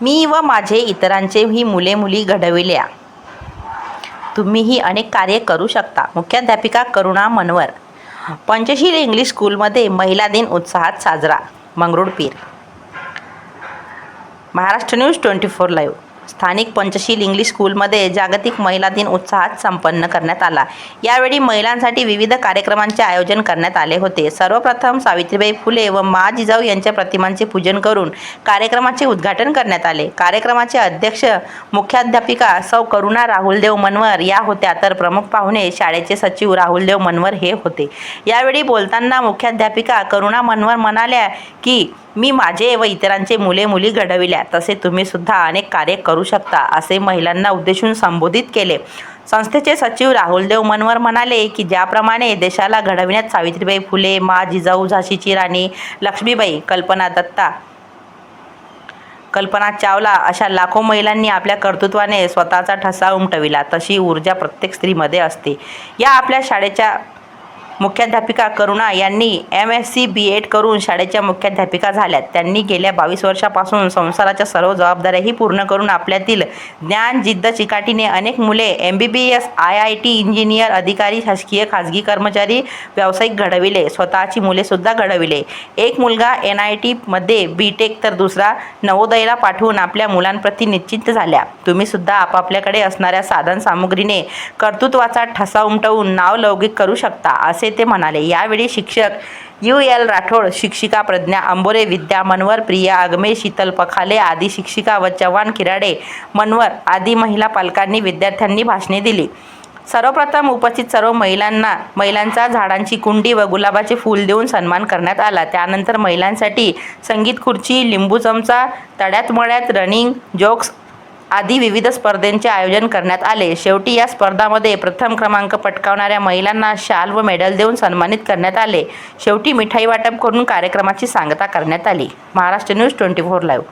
मी व माझे इतरांचे ही मुले मुली घडविल्या. तुम्हीही अनेक कार्य करू शकता. मुख्याध्यापिका करुणा मनवर. पंचशील इंग्लिश स्कूलमध्ये महिला दिन उत्साहात साजरा. Mangrulpir. Maharashtra news twenty four live. स्थानिक पंचशील इंग्लिश स्कूलमध्ये जागतिक महिला दिन उत्साहात संपन्न करण्यात आला. यावेळी महिलांसाठी विविध कार्यक्रमांचे आयोजन करण्यात आले होते. सर्वप्रथम सावित्रीबाई फुले व मा जिजाऊ यांच्या प्रतिमांचे पूजन करून कार्यक्रमाचे उद्घाटन करण्यात आले. कार्यक्रमाचे अध्यक्ष मुख्याध्यापिका सौ करुणा राहुलदेव मनवर या होत्या. तर प्रमुख पाहुणे शाळेचे सचिव राहुलदेव मनवर हे होते. यावेळी बोलताना मुख्याध्यापिका करुणा मनवर म्हणाल्या की मी माझे व इतरांचे मुले मुली घडविल्या. तसे तुम्ही सुद्धा अनेक कार्य करू शकता असे महिलांना उद्देशून संबोधित केले. संस्थेचे सचिव राहुलदेव मनवर म्हणाले की ज्याप्रमाणे देशाला घडविण्यात सावित्रीबाई फुले मा जिजाऊ झाशीची राणी लक्ष्मीबाई कल्पना दत्ता कल्पना चावला अशा लाखो महिलांनी आपल्या कर्तृत्वाने स्वतःचा ठसा उमटविला. तशी ऊर्जा प्रत्येक स्त्रीमध्ये असते. या आपल्या शाळेच्या मुख्याध्यापिका करुणा यांनी M S C B Ed करून शाळेच्या मुख्याध्यापिका झाल्यात. त्यांनी गेल्या बावीस वर्षापासून संसाराच्या सर्व जबाबदाऱ्याही पूर्ण करून आपल्यातील ज्ञान जिद्द चिकाटीने अनेक मुले M B B S I I T engineer अधिकारी शासकीय खाजगी कर्मचारी व्यावसायिक घडविले. स्वतःची मुलेसुद्धा घडविले. एक मुलगा एन आय टीमध्ये बी टेक तर दुसरा नवोदयला पाठवून आपल्या मुलांप्रती निश्चिंत झाल्या. तुम्हीसुद्धा आपापल्याकडे असणाऱ्या साधन सामुग्रीने कर्तृत्वाचा ठसा उमटवून नाव लौकिक करू शकता असे ते म्हणाले यावेळी शिक्षक यू एल राठोड शिक्षिका प्रज्ञा आंबोरे विद्या मनवर प्रिया आगमे शीतल पखाले आदी शिक्षिका व चव्हाण किराडे मनवर आदी महिला पालकांनी विद्यार्थ्यांनी भाषणे दिली. सर्वप्रथम उपस्थित सर्व महिलांना महिलांचा झाडांची कुंडी व गुलाबाचे फूल देऊन सन्मान करण्यात आला. त्यानंतर महिलांसाठी संगीत खुर्ची लिंबू चमचा तड्यात मळ्यात रनिंग जोक्स आदी विविध स्पर्धेंचे आयोजन करण्यात आले. शेवटी या स्पर्धामध्ये प्रथम क्रमांक पटकावणाऱ्या महिलांना शाल व मेडल देऊन सन्मानित करण्यात आले. शेवटी मिठाई वाटप करून कार्यक्रमाची सांगता करण्यात आली. Maharashtra news twenty four live.